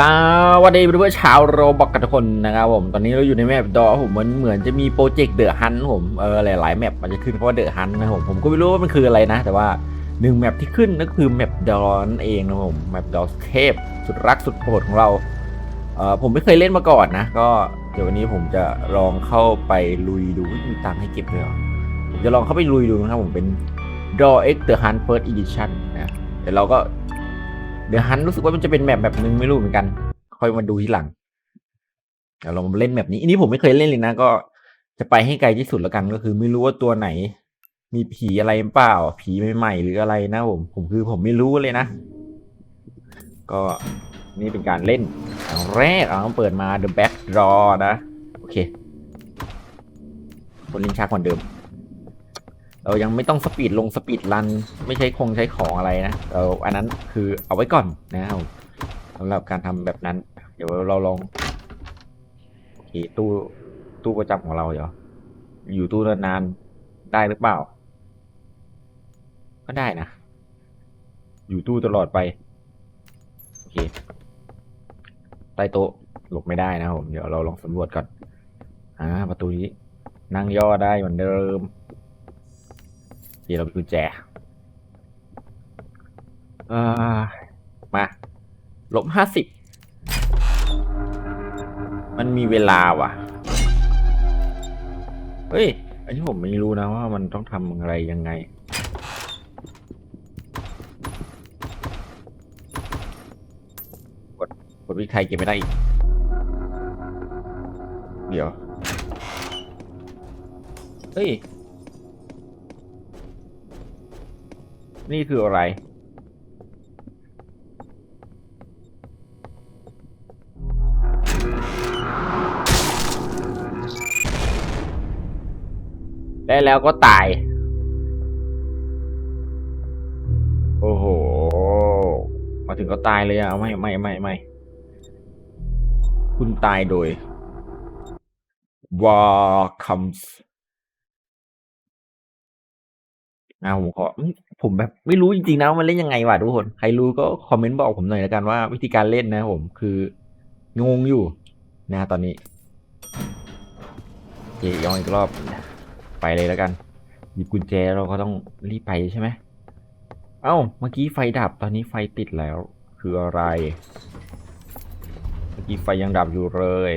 สวัสดีเพื่อนๆชาวโรบอกกันทุกคนนะครับผม ตอนนี้เราอยู่ในแมปดอผมมันเหมือนจะมีโปรเจกต์เดอะฮันผมเออหลายๆแมปมันจะขึ้นเพราะว่าเดอะฮันนะผมผมก็ไม่รู้ว่ามันคืออะไรนะ แต่ว่าหนึ่งแมปที่ขึ้นนั่นก็คือแมปดอนั่นเองนะผมแมปดอเทพสุดรักสุดโปรดของเราเออผมไม่เคยเล่นมาก่อนนะ ก็เดี๋ยววันนี้ผมจะลองเข้าไปลุยดูมีตังค์ให้เก็บเลยเหรอผมจะลองเข้าไปลุยดูนะครับผมเป็น Draw X The Hunt First Edition นะเดี๋ยวเราก็ เดี๋ยวฮันรู้สึกว่ามันจะเป็นแมปแบบนึงไม่รู้เหมือนกัน ค่อยมาดูทีหลังเดี๋ยวเรามาเล่นแบบนี้ อันนี้ผมไม่เคยเล่นเลยนะ ก็จะไปให้ไกลที่สุดแล้วกันก็คือ ไม่รู้ว่าตัวไหน มีผีอะไรเปล่า ผีใหม่ๆหรืออะไรนะผม ผมคือผมไม่รู้เลยนะ ก็นี่เป็นการเล่นครั้งแรกเอาเปิดมา The Back Draw นะ โอเค คนเล่นช้ากว่าเดิม เรายังไม่ต้องสปีดลงสปีดรัน ไม่ใช้คงใช้ของอะไรนะเราอันนั้นคือเอาไว้ก่อนนะครับสำหรับการทำแบบนั้น เดี๋ยวเราลองโอเคตู้ตู้ประจำของเราเดี๋ยวอยู่ตู้นานๆได้หรือเปล่า ก็ได้นะ อยู่ตู้ตลอดไป โอเคใต้โต๊ะหลบไม่ได้นะผมเดี๋ยวเราลองสำรวจก่อนอ่าประตูนี้นั่งย่อได้เหมือนเดิม เดี๋ยวเราไปกุญแจเอ่อมาลบห้าสิบมันมีเวลาว่ะ เฮ้ย อันนี้ผมไม่รู้นะว่ามันต้องทำอะไรยังไง กด กดวิธีไทยเก็บไม่ได้อีก เดี๋ยว เฮ้ย นี่คืออะไร ได้แล้วก็ตาย โอ้โห มาถึงก็ตายเลยอะ ไม่ไม่ไม่ไม่ คุณตายโดย War comes นะผมขอผมแบบไม่รู้จริงๆนะว่ามันเล่นยังไงวะทุกคน ใครรู้ก็คอมเมนต์บอกผมหน่อยแล้วกันว่าวิธีการเล่นนะผมคืองงอยู่นะตอนนี้โอเคย้อนอีกรอบไปเลยแล้วกันหยิบกุญแจเราก็ต้องรีบไปใช่ไหมเอ้าเมื่อกี้ไฟดับตอนนี้ไฟติดแล้ว คืออะไร เมื่อกี้ไฟยังดับอยู่เลย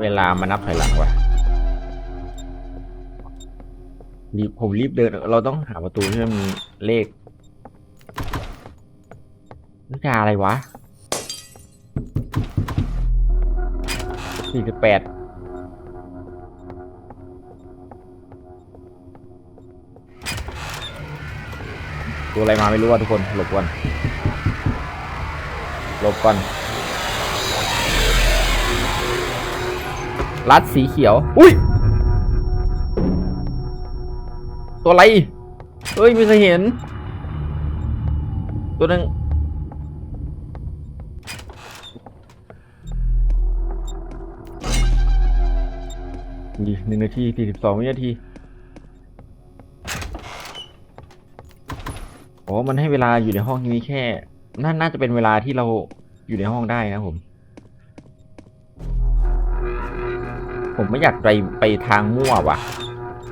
เวลามานับถอยหลังว่ะรีบผมรีบเดิน เราต้องหาประตูที่มันมีเลขนี่กาอะไรวะสี่สิบแปดตัวอะไรมาไม่รู้อะทุกคน หลบก่อน หลบก่อน รัดสีเขียว อุ้ย ตัวอะไร เฮ้ย ไม่เคยเห็น ตัวนึงดีหนึ่งนาทีสี่สิบสองวินาทีอ๋อมันให้เวลาอยู่ในห้องนี้แค่น่าน่าจะเป็นเวลาที่เราอยู่ในห้องได้นะผม ผมไม่อยากไปไปทางมั่วว่ะ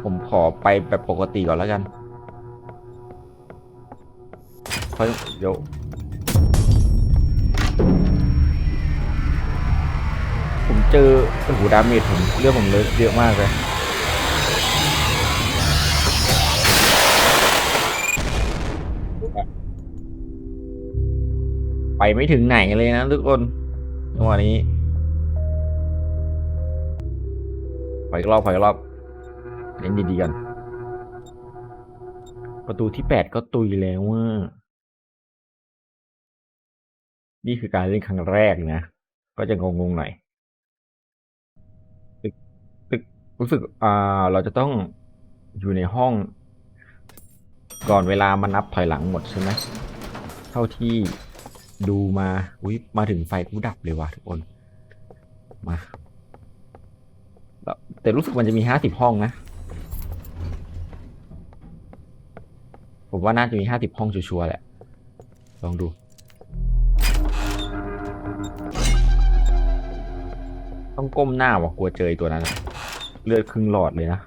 ผมขอไปแบบปกติก่อนแล้วกันค่อยเดี๋ยวผมเจอโอ้โหดาเมจผมเลือดผมเลยเยอะมากเลยไปไม่ถึงไหนเลยนะทุกคนจังหวะนี้ ออีกรอบขออีกรอบเล่นดีๆกัน ประตูที่แปดก็ตุยแล้วว่านี่คือการเล่นครั้งแรกนะ ก็จะงงๆหน่อยตึกตึกรู้สึกอ่าเราจะต้องอยู่ในห้อง ก่อนเวลามันนับถอยหลังหมดใช่ไหมเท่าที่ดูมา อุ้ยมาถึงไฟกูดับเลยว่ะทุกคน มา แต่รู้สึกมันจะมีห้าสิบห้องนะ ผมว่าน่าจะมีห้าสิบห้องชัวร์แหละ ลองดู ต้องก้มหน้าว่ะกลัวเจอตัวนั้นอะเลือดครึ่งหลอดเลยนะ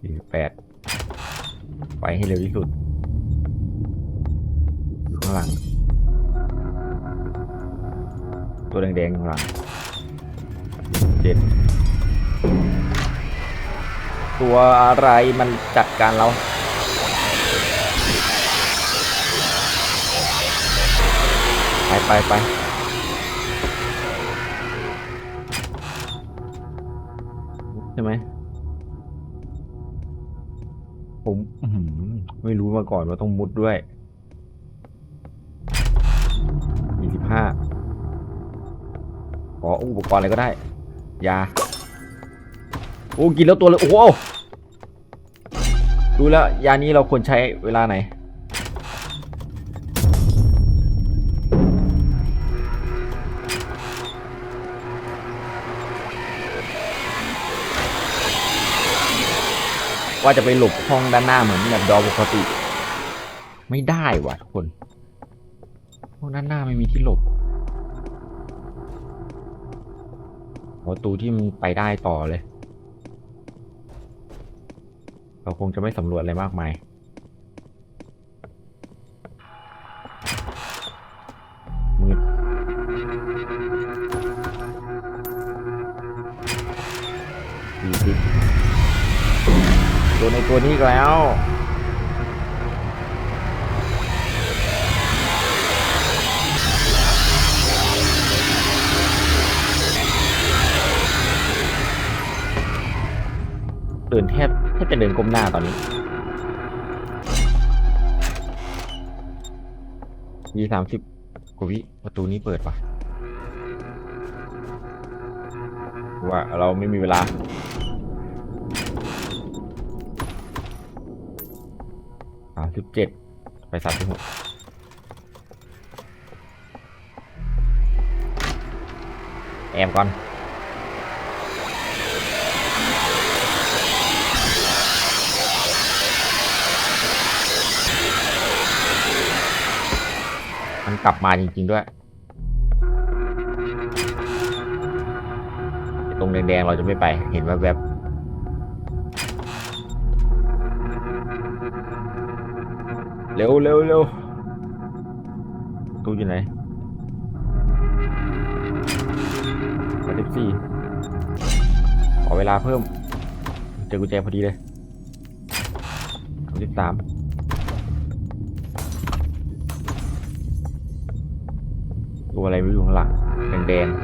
สี่แปดไปให้เร็วที่สุดข้างหลัง ตัวแดงๆข้างหลัง เจ็ดตัวอะไรมันจัดการเราไปไปไปใช่ไหมผมไม่รู้มาก่อนว่าต้องมุดด้วยยี่สิบห้าขออุปกรณ์อะไรก็ได้ ยาโอ้กินแล้วตัวเลยโอ้โหดูแล้วยานี้เราควรใช้เวลาไหนว่าจะไปหลบห้องด้านหน้าเหมือนแบบดอปกติ ไม่ได้ว่ะทุกคนห้องด้านหน้าไม่มีที่หลบ ประตูที่มันไปได้ต่อเลย เราคงจะไม่สำรวจอะไรมากมายมืดดีสิตัวในตัวนี้อีกแล้ว เดินแทบแทบจะเดินก้มหน้าตอนนี้ยี่สามสิบกวิประตูนี้เปิดปะว่าเราไม่มีเวลา สามสิบเจ็ดไปสามสิบหกแอมก่อน กลับมาจริง ๆ ด้วยตรงแดงๆเราจะไม่ไปเห็นแวบๆเร็วเร็วเร็วตู้อยู่ไหนสามสิบสี่ขอเวลาเพิ่ม เจอกุญแจพอดีเลยสามสิบสาม ตัวอะไรไม่รู้ข้างหลังแดงๆ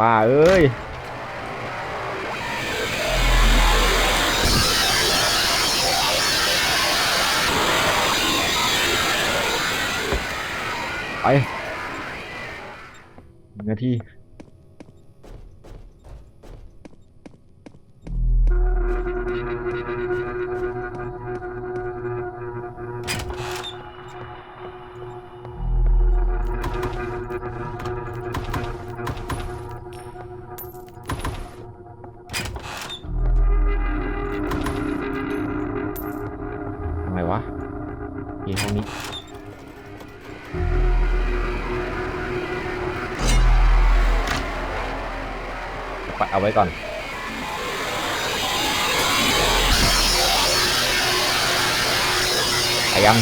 บ้าเอ้ยไปหนึ่งนาทีท เอาไว้ก่อน ไปยัง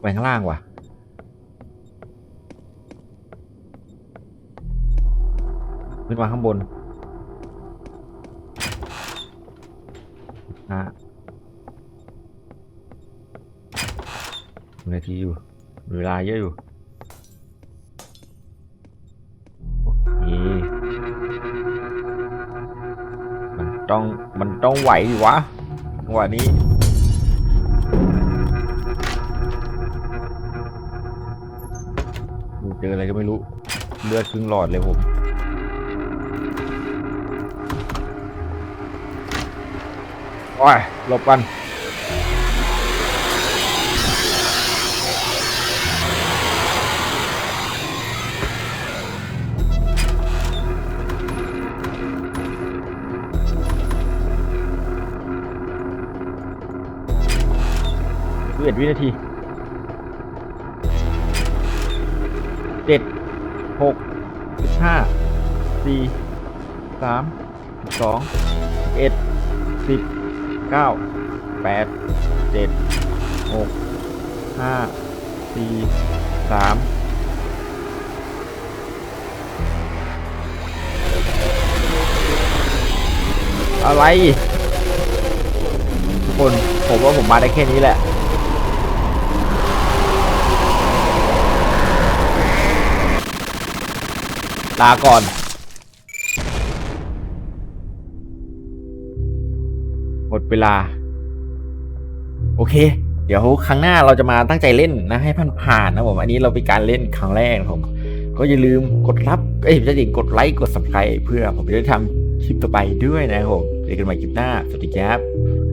ไปข้างล่างว่ะขึ้นมาข้างบนอะนาทีอยู่ เวลาเยอะอยู่ โอเค มันต้อง มันต้องไหวดิวะจังหวะนี้เจออะไรก็ไม่รู้ เลือดครึ่งหลอดเลยผมโอ้ยหลบกัน เอ็ดวินาทีเจ็ดหกสิบห้าสี่สามสองเอ็ดสิบเก้าแปดเจ็ดหกห้าสี่สามอะไร ทุกคน ผมว่าผมมาได้แค่นี้แหละ ลาก่อนหมดเวลา โอเค เดี๋ยวครั้งหน้าเราจะมาตั้งใจเล่นนะ ให้ผ่านผ่านนะผม อันนี้เราเป็นการเล่นครั้งแรกผม ก็อย่าลืมกดรับ เอ้ยไม่ใช่ดิกดไลค์กด subscribe เพื่อผมจะได้ทำคลิปต่อไปด้วยนะครับผมเจอกันใหม่คลิปหน้า สวัสดีครับ